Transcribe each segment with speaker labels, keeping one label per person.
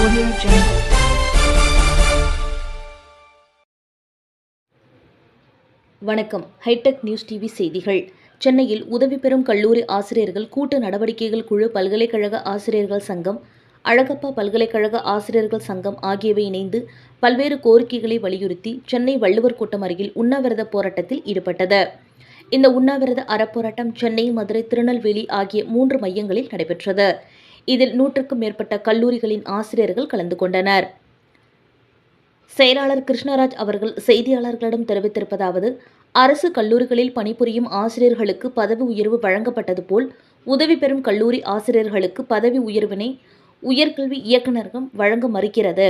Speaker 1: Audio Jungle.
Speaker 2: வணக்கம் hi-tech news TV செய்திகள். சென்னையில் உதவி பெறும் கல்லூரி ஆசிரியர்கள் கூட்டு நடவடிக்கைகள் குழு பல்கலைக்கழக ஆசிரியர்கள் சங்கம் அழகப்பா பல்கலைக்கழக ஆசிரியர்கள் சங்கம் ஆகியவை இணைந்து பல்வேறு கோரிக்கைகளை வலியுறுத்தி சென்னை வள்ளுவர் கூட்டம் அருகில் உண்ணாவிரத போராட்டத்தில் ஈடுபட்டது. இந்த உண்ணாவிரத அறப்போராட்டம் சென்னை மதுரை திருநெல்வேலி ஆகிய மூன்று மையங்களில் நடைபெற்றது. இதில் நூற்றுக்கும் மேற்பட்ட கல்லூரிகளின் ஆசிரியர்கள் கலந்து கொண்டனர். செயலாளர் கிருஷ்ணராஜ் அவர்கள் செய்தியாளர்களிடம் தெரிவித்திருப்பதாவது அரசு கல்லூரிகளில் பணிபுரியும் ஆசிரியர்களுக்கு பதவி உயர்வு வழங்கப்பட்டது போல் உதவி பெறும் கல்லூரி ஆசிரியர்களுக்கு பதவி உயர்வினை உயர்கல்வி இயக்குநரகம் வழங்க மறுக்கிறது.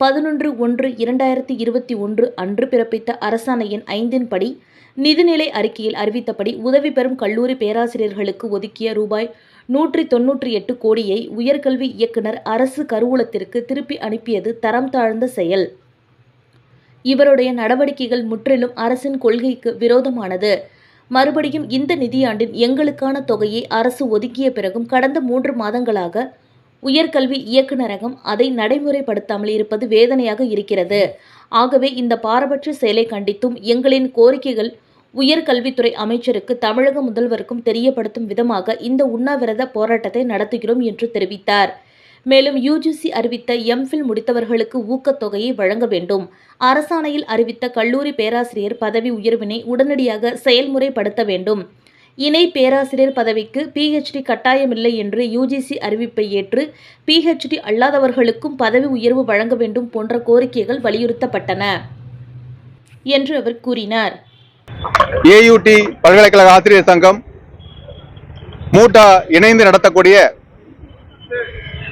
Speaker 2: பதினொன்று ஒன்று இரண்டாயிரத்தி இருபத்தி ஒன்று அன்று பிறப்பித்த அரசாணையின் ஐந்தின்படி நிதிநிலை அறிக்கையில் அறிவித்தபடி உதவி பெறும் கல்லூரி பேராசிரியர்களுக்கு ஒதுக்கிய ரூபாய் நூற்றி தொன்னூற்றி எட்டு கோடியை உயர்கல்வி இயக்குனர் அரசு கருவூலத்திற்கு திருப்பி அனுப்பியது தரம் தாழ்ந்த செயல். இவருடைய நடவடிக்கைகள் முற்றிலும் அரசின் கொள்கைக்கு விரோதமானது. மறுபடியும் இந்த நிதியாண்டின் எங்களுக்கான தொகையை அரசு ஒதுக்கிய பிறகும் கடந்த மூன்று மாதங்களாக உயர்கல்வி இயக்குநரகம் அதை நடைமுறைப்படுத்தாமல் இருப்பது வேதனையாக இருக்கிறது. ஆகவே இந்த பாரபட்ச செயலை கண்டித்தும் எங்களின் கோரிக்கைகள் உயர்கல்வித்துறை அமைச்சருக்கு தமிழக முதல்வருக்கும் தெரியப்படுத்தும் விதமாக இந்த உண்ணாவிரத போராட்டத்தை நடத்துகிறோம் என்று தெரிவித்தார். மேலும் யுஜிசி அறிவித்த எம்ஃபில் முடித்தவர்களுக்கு ஊக்கத்தொகையை வழங்க வேண்டும். அரசாணையில் அறிவித்த கல்லூரி பேராசிரியர் பதவி உயர்வினை உடனடியாக செயல்முறைப்படுத்த வேண்டும். இணை பேராசிரியர் பதவிக்கு பிஹெச்டி கட்டாயமில்லை என்று யுஜிசி அறிவிப்பை ஏற்று பிஹெச்டி அல்லாதவர்களுக்கும் பதவி உயர்வு வழங்க வேண்டும் போன்ற கோரிக்கைகள் வலியுறுத்தப்பட்டன. என்று அவர் கூறினார்.
Speaker 3: ஏயூடி பல்கலைக்கழக ஆசிரியர் சங்கம் மூட்டா இணைந்து நடத்தக்கூடிய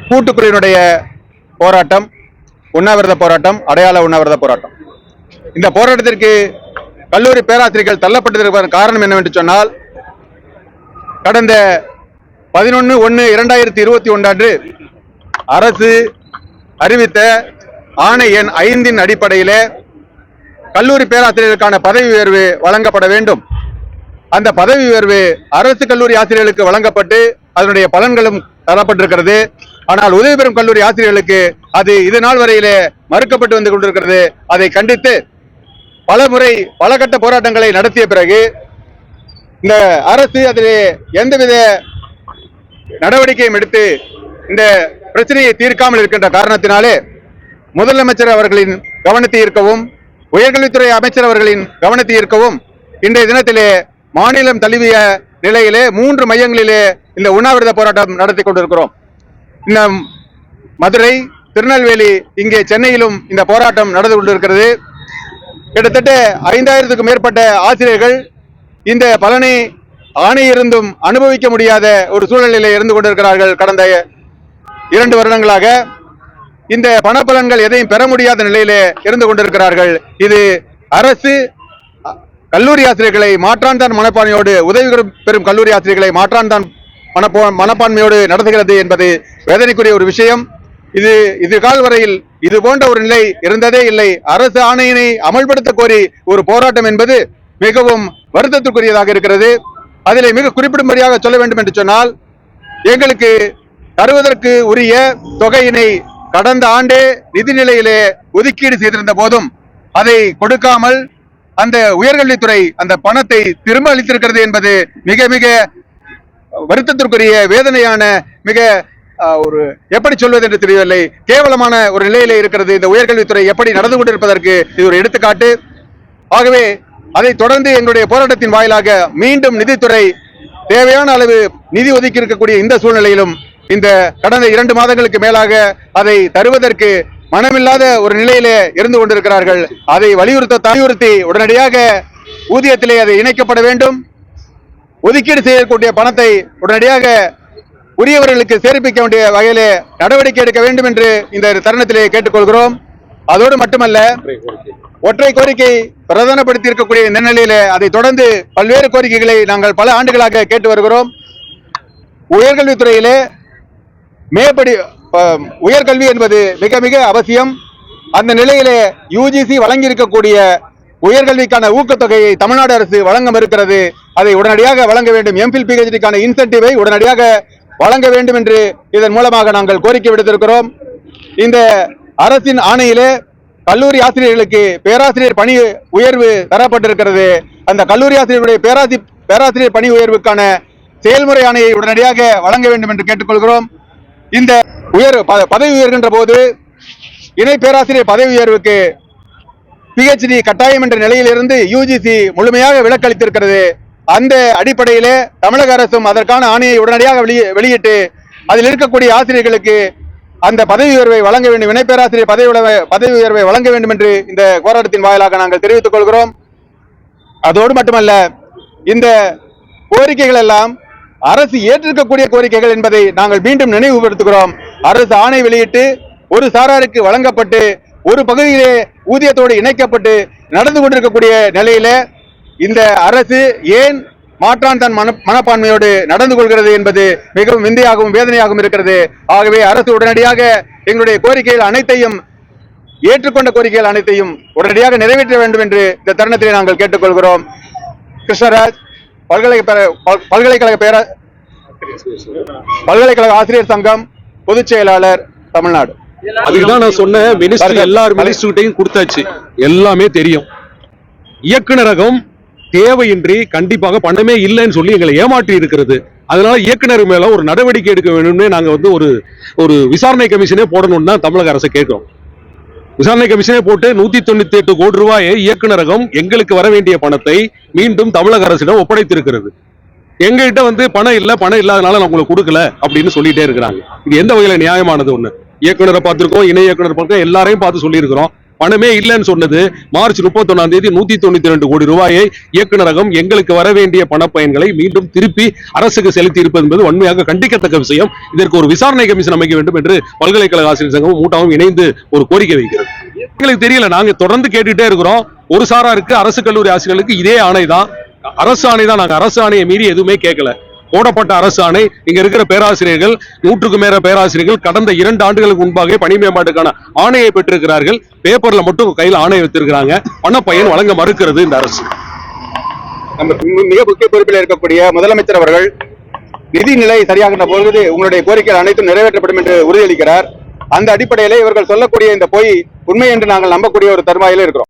Speaker 3: கூட்டுக்குழுவினுடைய போராட்டம் உண்ணாவிரத போராட்டம் அடையாள உண்ணாவிரத போராட்டம். இந்த போராட்டத்திற்கு கல்லூரி பேராசிரியர்கள் தள்ளப்பட்டிருப்பதன் காரணம் என்னவென்று சொன்னால் கடந்த பதினொன்று ஒன்று இரண்டாயிரத்தி இருபத்தி ஒன்று அரசு அறிவித்த ஆணை எண் ஐந்தின் அடிப்படையிலே கல்லூரி பேராசிரியர்களுக்கான பதவி உயர்வு வழங்கப்பட வேண்டும். அந்த பதவி உயர்வு அரசு கல்லூரி ஆசிரியர்களுக்கு வழங்கப்பட்டு அதனுடைய பலன்களும் தரப்பட்டிருக்கிறது. ஆனால் உதவி பெறும் கல்லூரி ஆசிரியர்களுக்கு அது இது நாள் வரையிலே மறுக்கப்பட்டு வந்து கொண்டிருக்கிறது. அதை கண்டித்து பல முறை பல கட்ட போராட்டங்களை நடத்திய பிறகு இந்த அரசு அதில் எந்தவித நடவடிக்கையும் எடுத்து இந்த பிரச்சனையை தீர்க்காமல் இருக்கின்ற காரணத்தினாலே முதலமைச்சர் அவர்களின் கவனத்தை ஈர்க்கவும் உயர்கல்வித்துறை அமைச்சர் அவர்களின் கவனத்தை ஈர்க்கவும் இன்றைய தினத்திலே மாநிலம் தழுவிய நிலையிலே மூன்று மையங்களிலே இந்த உண்ணாவிரத போராட்டம் நடத்தி கொண்டிருக்கிறோம். இந்த மதுரை திருநெல்வேலி இங்கே சென்னையிலும் இந்த போராட்டம் நடந்து கொண்டிருக்கிறது. கிட்டத்தட்ட ஐந்தாயிரத்துக்கும் மேற்பட்ட ஆசிரியர்கள் இந்த பலனை ஆணையிருந்தும் அனுபவிக்க முடியாத ஒரு சூழ்நிலையில் இருந்து கொண்டிருக்கிறார்கள் கடந்த இரண்டு வருடங்களாக. இந்த பணப்பலன்கள் எதையும் பெற முடியாத நிலையிலே இருந்து கொண்டிருக்கிறார்கள். இது அரசு கல்லூரி ஆசிரியர்களை மாற்றான்தான் மனப்பான்மையோடு உதவி பெறும் கல்லூரி ஆசிரியர்களை மாற்றான்தான் மனப்போ மனப்பான்மையோடு நடத்துகிறது என்பது வேதனைக்குரிய ஒரு விஷயம். இது இது கால் வரையில் இது போன்ற ஒரு நிலை இருந்ததே இல்லை. அரசு ஆணையினை அமல்படுத்த கோரி ஒரு போராட்டம் என்பது மிகவும் வருத்தத்திற்குரியதாக இருக்கிறது. அதிலே மிக குறிப்பிடும்படியாக சொல்ல வேண்டும் என்று சொன்னால் எங்களுக்கு தருவதற்கு உரிய தொகையினை கடந்த ஆண்டே நிதிநிலையிலே ஒதுக்கீடு செய்திருந்த போதும் அதை கொடுக்காமல் அந்த உயர்கல்வித்துறை அந்த பணத்தை திரும்ப அளித்திருக்கிறது என்பது மிக மிக வருத்தத்திற்குரிய வேதனையான மிக ஒரு எப்படி சொல்வது என்று தெரியவில்லை. கேவலமான ஒரு நிலையிலே இருக்கிறது. இந்த உயர்கல்வித்துறை எப்படி நடந்து கொண்டிருப்பதற்கு இது ஒரு எடுத்துக்காட்டு. ஆகவே அதைத் தொடர்ந்து எங்களுடைய போராட்டத்தின் வாயிலாக மீண்டும் நிதித்துறை தேவையான அளவு நிதி ஒதுக்கி இருக்கக்கூடிய இந்த சூழ்நிலையிலும் இந்த கடந்த இரண்டு மாதங்களுக்கு மேலாக அதை தருவதற்கு மனமில்லாத ஒரு நிலையிலே இருந்து கொண்டிருக்கிறார்கள். அதை வலியுறுத்த வலியுறுத்தி உடனடியாக ஊதியத்திலே அதை இணைக்கப்பட வேண்டும். ஒதுக்கீடு செய்யக்கூடிய பணத்தை உடனடியாக உரியவர்களுக்கு சேர்ப்பிக்க வேண்டிய வகையிலே நடவடிக்கை எடுக்க வேண்டும் என்று இந்த தருணத்திலே கேட்டுக்கொள்கிறோம். அதோடு மட்டுமல்ல ஒற்றை கோரிக்கை பிரதானப்படுத்தி இருக்கக்கூடிய இந்த நிலையில அதை தொடர்ந்து பல்வேறு கோரிக்கைகளை நாங்கள் பல ஆண்டுகளாக கேட்டு வருகிறோம். உயர்கல்வித்துறையிலே மேற்படி உயர்கல்வி என்பது மிக மிக அவசியம். அந்த நிலையிலே யுஜிசி வழங்கியிருக்கக்கூடிய உயர்கல்விக்கான ஊக்கத்தொகையை தமிழ்நாடு அரசு வழங்க மறுக்கிறது. அதை உடனடியாக வழங்க வேண்டும். எம்பில் பிஹெச்டிக்கான இன்சென்டிவை உடனடியாக வழங்க வேண்டும் என்று இதன் மூலமாக நாங்கள் கோரிக்கை விடுத்திருக்கிறோம். இந்த அரசின் ஆணையிலே கல்லூரி ஆசிரியர்களுக்கு பேராசிரியர் பணி உயர்வு தரப்பட்டிருக்கிறது. அந்த கல்லூரி ஆசிரியருடைய பேராசி பேராசிரியர் பணி உயர்வுக்கான செயல்முறை ஆணையை உடனடியாக வழங்க வேண்டும் என்று கேட்டுக்கொள்கிறோம். இந்த உயர் பதவி உயர்கின்ற போது இணை பேராசிரியர் பதவி உயர்வுக்கு பிஹெச்டி கட்டாயம் என்ற நிலையிலிருந்து யுஜிசி முழுமையாக விலக்களித்திருக்கிறது. அந்த அடிப்படையிலே தமிழக அரசும் அதற்கான ஆணையை உடனடியாக வெளியே- வெளியிட்டு அதில் இருக்கக்கூடிய ஆசிரியர்களுக்கு அந்த பதவி உயர்வை வழங்க வேண்டும் இணை பேராசிரியர் பதவி பதவி உயர்வை வழங்க வேண்டும் என்று இந்த போராட்டத்தின் வாயிலாக நாங்கள் தெரிவித்துக் கொள்கிறோம். அதோடு மட்டுமல்ல இந்த கோரிக்கைகள் எல்லாம் அரசு ஏற்றிருக்கக்கூடிய கோரிக்கைகள் என்பதை நாங்கள் மீண்டும் நினைவுபடுத்துகிறோம். அரசு ஆணை வெளியிட்டு ஒரு சாராருக்கு வழங்கப்பட்டு ஒரு பகுதியிலே ஊதியத்தோடு இணைக்கப்பட்டு நடந்து கொண்டிருக்கக்கூடிய நிலையில இந்த அரசு ஏன் மாற்றான் தன் மன மனப்பான்மையோடு நடந்து கொள்கிறது என்பது மிகவும் விந்தையாகவும் வேதனையாகவும் இருக்கிறது. ஆகவே அரசு உடனடியாக எங்களுடைய கோரிக்கைகள் அனைத்தையும் ஏற்றுக்கொண்ட கோரிக்கைகள் அனைத்தையும் உடனடியாக நிறைவேற்ற வேண்டும் என்று இந்த தருணத்திலே நாங்கள் கேட்டுக்கொள்கிறோம். கிருஷ்ணராஜ் பல்கலைக்கழக பல்- பல்கலைக்கழக பேர பல்கலைக்கழக ஆசிரியர் சங்கம் பொதுச் செயலாளர் தமிழ்நாடு.
Speaker 1: அதுதான் நான் சொன்னேன் மினிஸ்டர்
Speaker 3: வருக.
Speaker 1: எல்லார் மினிஸ்டர்கிட்டையும் கொடுத்தாச்சு. எல்லாமே தெரியும். இயக்குனரகம் தேவையின்றி கண்டிப்பாக பணமே இல்லைன்னு சொல்லி எங்களை ஏமாற்றி இருக்கிறது. அதனால இயக்குனர் மேல ஒரு நடவடிக்கை எடுக்க வேணும்னு நாங்க வந்து ஒரு ஒரு விசாரணை கமிஷனே போடணும்னு தான் தமிழக அரசை கேட்கிறோம். விசாரணை கமிஷனே போட்டு நூத்தி தொண்ணூத்தி எட்டு கோடி ரூபாயை இயக்குனரகம் எங்களுக்கு வர வேண்டிய பணத்தை மீண்டும் தமிழக அரசிடம் ஒப்படைத்திருக்கிறது. எங்ககிட்ட வந்து பணம் இல்ல பணம் இல்லாதனால நான் உங்களுக்கு கொடுக்கல அப்படின்னு சொல்லிட்டே இருக்கிறாங்க. இது எந்த வகையில நியாயமானது ஒண்ணு? இயக்குநரை பார்த்திருக்கோம் இணை இயக்குனர் பார்த்திருக்கோம் எல்லாரையும் பார்த்து சொல்லியிருக்கிறோம். பணமே இல்லைன்னு சொன்னது மார்ச் முப்பத்தொன்னாம் தேதி நூத்தி தொண்ணூத்தி ரெண்டு கோடி ரூபாயை இயக்குனரகம் எங்களுக்கு வர வேண்டிய பணப்பயன்களை மீண்டும் திருப்பி அரசுக்கு செலுத்தி இருப்பது என்பது உண்மையாக கண்டிக்கத்தக்க விஷயம். இதற்கு ஒரு விசாரணை கமிஷன் அமைக்க வேண்டும் என்று பல்கலைக்கழக ஆசிரியர் சங்கமும் மூட்டாவும் இணைந்து ஒரு கோரிக்கை வைக்கிறது. எங்களுக்கு தெரியல நாங்க தொடர்ந்து கேட்டுட்டே இருக்கிறோம். ஒரு சாரா இருக்கு அரசு கல்லூரி ஆசிரியர்களுக்கு இதே ஆணை தான் அரசு ஆணை தான் நாங்க அரசு ஆணையை மீறி எதுவுமே கேட்கல. போடப்பட்ட அரசு ஆணை. இங்க இருக்கிற பேராசிரியர்கள் நூற்றுக்கும் மேற பேராசிரியர்கள் கடந்த இரண்டு ஆண்டுகளுக்கு முன்பாக பணி மேம்பாட்டுக்கான ஆணையை பெற்றிருக்கிறார்கள். பேப்பர்ல மட்டும் கையில ஆணை வைத்திருக்கிறாங்க பணப்பயன் வழங்க மறுக்கிறது இந்த அரசு.
Speaker 3: நம்ம மிக முக்கிய பொறுப்பில் இருக்கக்கூடிய முதலமைச்சர் அவர்கள் நிதி நிலை சரியாகின்ற பொழுது உங்களுடைய கோரிக்கைகள் அனைத்தும் நிறைவேற்றப்படும் என்று உறுதியளிக்கிறார். அந்த அடிப்படையிலே இவர்கள் சொல்லக்கூடிய இந்த பொய் உண்மை என்று நாங்கள் நம்பக்கூடிய ஒரு தருவாயிலே இருக்கிறோம்.